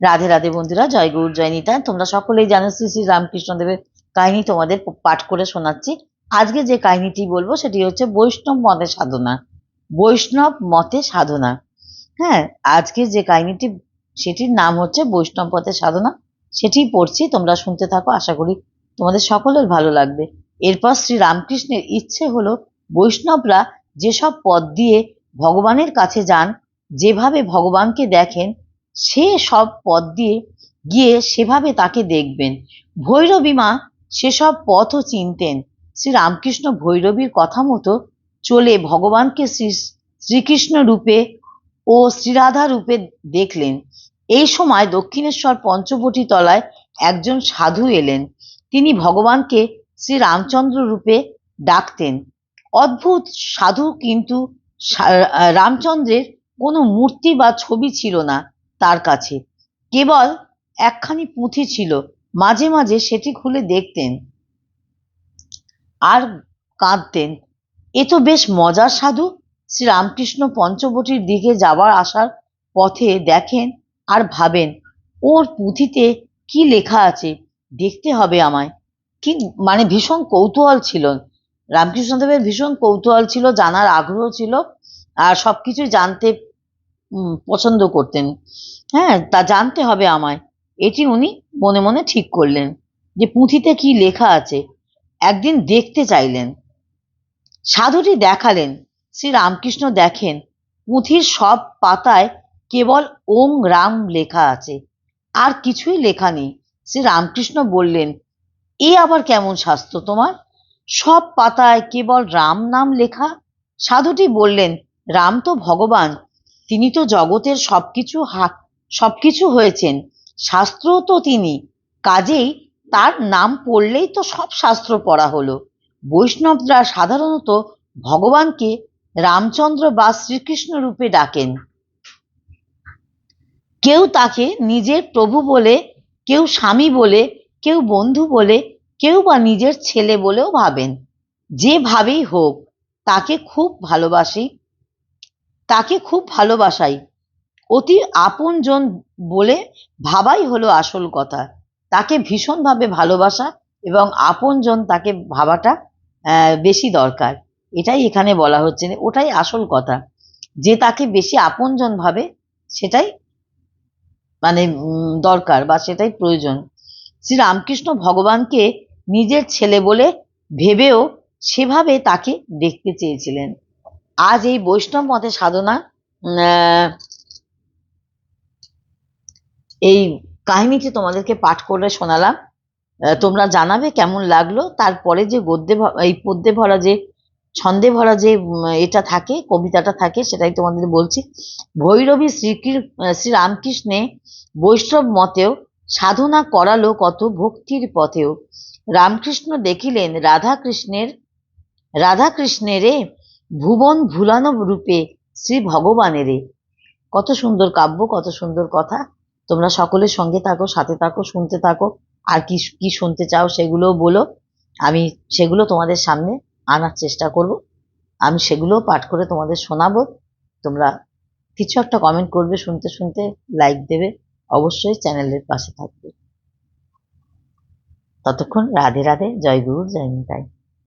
রাধে রাধে বন্ধুরা, জয় গৌর, জয় নিতাই। তোমরা সকলেই জানো শ্রী শ্রী রামকৃষ্ণদেবের কাহিনী তোমাদের পাঠ করে শোনাচ্ছি। আজকে যে কাহিনীটি বলব, সেটি হচ্ছে বৈষ্ণব মতে সাধনা। বৈষ্ণব মতে সাধনা। হ্যাঁ আজকে যে কাহিনীটি, সেটির নাম হচ্ছে বৈষ্ণব পথে সাধনা। সেটি পড়ছি, তোমরা শুনতে থাকো, আশা করি তোমাদের সকলের ভালো লাগবে। এরপর শ্রী রামকৃষ্ণের ইচ্ছে হলো, বৈষ্ণবরা যেসব পথ দিয়ে ভগবানের কাছে যান, যেভাবে ভগবানকে দেখেন সে সব পথ দিয়ে গিয়ে সেভাবে তাকে দেখবেন। ভৈরবী মা সেসব পথও চিনতেন। শ্রী রামকৃষ্ণ ভৈরবীর কথা মতো চলে ভগবানকে শ্রী শ্রীকৃষ্ণ রূপে ও শ্রীরাধা রূপে দেখলেন। এই সময় দক্ষিণেশ্বর পঞ্চবটি তলায় একজন সাধু এলেন। তিনি ভগবানকে শ্রী রামচন্দ্র রূপে ডাকতেন। অদ্ভুত সাধু কিন্তু রামচন্দ্রের কোনো মূর্তি বা ছবি ছিল না। তার কাছে। কেবল একখানি পুঁথি ছিল। মাঝে মাঝে সেটি খুলে দেখতেন আর কাঁদতেন। এ তো বেশ মজার সাধু। শ্রী রামকৃষ্ণ পঞ্চবটির দিকে যাওয়ার আসার পথে দেখেন আর ভাবেন, ওর পুঁথিতে কি লেখা আছে? দেখতে হবে আমায়। কি মানে ভীষণ কৌতূহল ছিল। রামকৃষ্ণদেবের ভীষণ কৌতূহল ছিল, জানার আগ্রহ ছিল। আর সবকিছু জানতে পছন্দ করতেন। হ্যাঁ তা জানতে হবে আমায়। এটি উনি মনে মনে ঠিক করলেন যে পুঁথিতে কি লেখা আছে। একদিন দেখতে চাইলেন। সাধুটি দেখালেন শ্রী রামকৃষ্ণ দেখেন পুঁথির সব পাতায় কেবল ওং রাম লেখা আছে। আর কিছুই লেখা নেই। শ্রী রামকৃষ্ণ বললেন, এ আবার কেমন শাস্ত্র তোমার? সব পাতায় কেবল রাম নাম লেখা? সাধুটি বললেন, রাম তো ভগবান তিনি তো জগতের সবকিছু হা, সবকিছু হয়েছেন। শাস্ত্র তো তিনি। কাজেই তার নাম পড়লেই তো সব শাস্ত্র পড়া হলো। বৈষ্ণবরা সাধারণত ভগবানকে রামচন্দ্র বা শ্রীকৃষ্ণ রূপে ডাকেন। কেউ তাকে নিজের প্রভু বলে, কেউ স্বামী বলে, কেউ বন্ধু বলে, কেউ বা নিজের ছেলে বলেও ভাবেন। যেভাবেই হোক, তাকে খুব ভালোবাসি। তাকে খুব ভালোবাসাই। অতি আপনজন বলে ভাবাই হলো আসল কথা। তাকে ভীষণভাবে ভালোবাসা এবং আপনজন তাকে ভাবাটা বেশি দরকার। এটাই এখানে বলা হচ্ছে ওটাই আসল কথা। যে তাকে বেশি আপনজন ভাবে, সেটাই মানে দরকার বা সেটাই প্রয়োজন। শ্রী রামকৃষ্ণ ভগবানকে নিজের ছেলে বলে ভেবেও সেভাবে তাকে দেখতে চেয়েছিলেন। আজ এই বৈষ্ণব মতে সাধনা এই কাহিনীটি তোমাদেরকে পাঠ করে শোনালাম। তোমরা জানাবে কেমন লাগল। তারপরে যে গদ্যে এই পদ্যে ভরা যে, ছন্দে ভরা যে এটা থাকে, কবিতাটা থাকে, সেটাই তোমাদের বলছি। ভৈরবী শ্রীকৃ শ্রী রামকৃষ্ণে বৈষ্ণব মতেও সাধনা করালো কত ভক্তির পথেও। রামকৃষ্ণ দেখিলেন রাধা কৃষ্ণের রাধা ভুবন ভুলানো রূপে শ্রী ভগবানেরে। কত সুন্দর কাব্য, কত সুন্দর কথা। তোমরা সকলের সঙ্গে থাকো, সাথে থাকো, শুনতে থাকো। আর কি কি শুনতে চাও সেগুলোও বলো। আমি সেগুলো তোমাদের সামনে আনার চেষ্টা করব। আমি সেগুলো পাঠ করে তোমাদের শোনাবো। তোমরা কিছু একটা কমেন্ট করবে, শুনতে শুনতে লাইক দেবে। অবশ্যই চ্যানেলের পাশে থাকবে। ততক্ষণ রাধে রাধে, জয় গুরু, জয় নিতাই।